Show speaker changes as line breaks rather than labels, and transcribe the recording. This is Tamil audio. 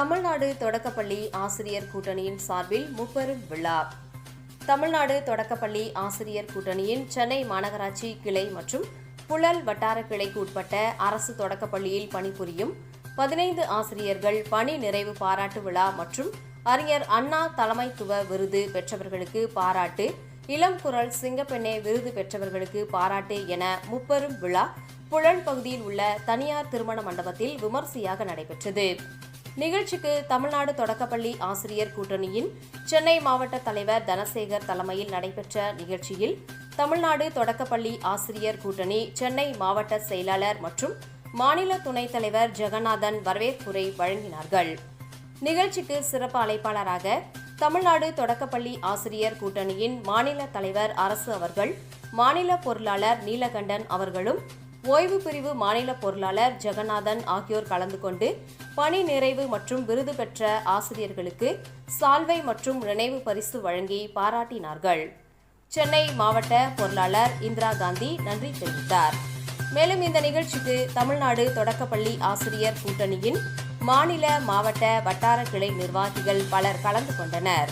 தமிழ்நாடு தொடக்கப்பள்ளி ஆசிரியர் கூட்டணியின் சார்பில் முப்பெரும் விழா. தமிழ்நாடு தொடக்கப்பள்ளி ஆசிரியர் கூட்டணியின் சென்னை மாநகராட்சி கிளை மற்றும் புழல் வட்டார கிளைக்கு உட்பட்ட அரசு தொடக்கப்பள்ளியில் பணிபுரியும் பதினைந்து ஆசிரியர்கள் பணி நிறைவு பாராட்டு விழா மற்றும் அறிஞர் அண்ணா தலைமைத்துவ விருது பெற்றவர்களுக்கு பாராட்டு இளம் குரல் சிங்கப்பெண்ணே விருது பெற்றவர்களுக்கு பாராட்டு என முப்பெரும் விழா புழல் பகுதியில் உள்ள தனியார் திருமண மண்டபத்தில் விமர்சையாக நடைபெற்றது. நிகழ்ச்சிக்கு தமிழ்நாடு தொடக்கப்பள்ளி ஆசிரியர் கூட்டணியின் சென்னை மாவட்ட தலைவர் தனசேகர் தலைமையில் நடைபெற்ற நிகழ்ச்சியில் தமிழ்நாடு தொடக்கப்பள்ளி ஆசிரியர் கூட்டணி சென்னை மாவட்ட செயலாளர் மற்றும் மாநில துணைத் தலைவர் ஜெகநாதன் வரவேற்புரை வழங்கினார்கள். நிகழ்ச்சிக்கு சிறப்பு அழைப்பாளராக தமிழ்நாடு தொடக்கப்பள்ளி ஆசிரியர் கூட்டணியின் மாநில தலைவர் அரசு அவர்கள் மாநில பொருளாளர் நீலகண்டன் அவர்களும் ஓய்வு பிரிவு மாநில பொருளாளர் ஜெகநாதன் ஆகியோர் கலந்து கொண்டு பணி நிறைவு மற்றும் விருது பெற்ற ஆசிரியர்களுக்கு சால்வை மற்றும் நினைவு பரிசு வழங்கி பாராட்டினார்கள். சென்னை மாவட்ட பொருளாளர் இந்திரா காந்தி நன்றி தெரிவித்தார். மேலும் இந்த நிகழ்ச்சிக்கு தமிழ்நாடு தொடக்கப்பள்ளி ஆசிரியர் கூட்டணியின் மாநில மாவட்ட வட்டார கிளை நிர்வாகிகள் பலர் கலந்து கொண்டனர்.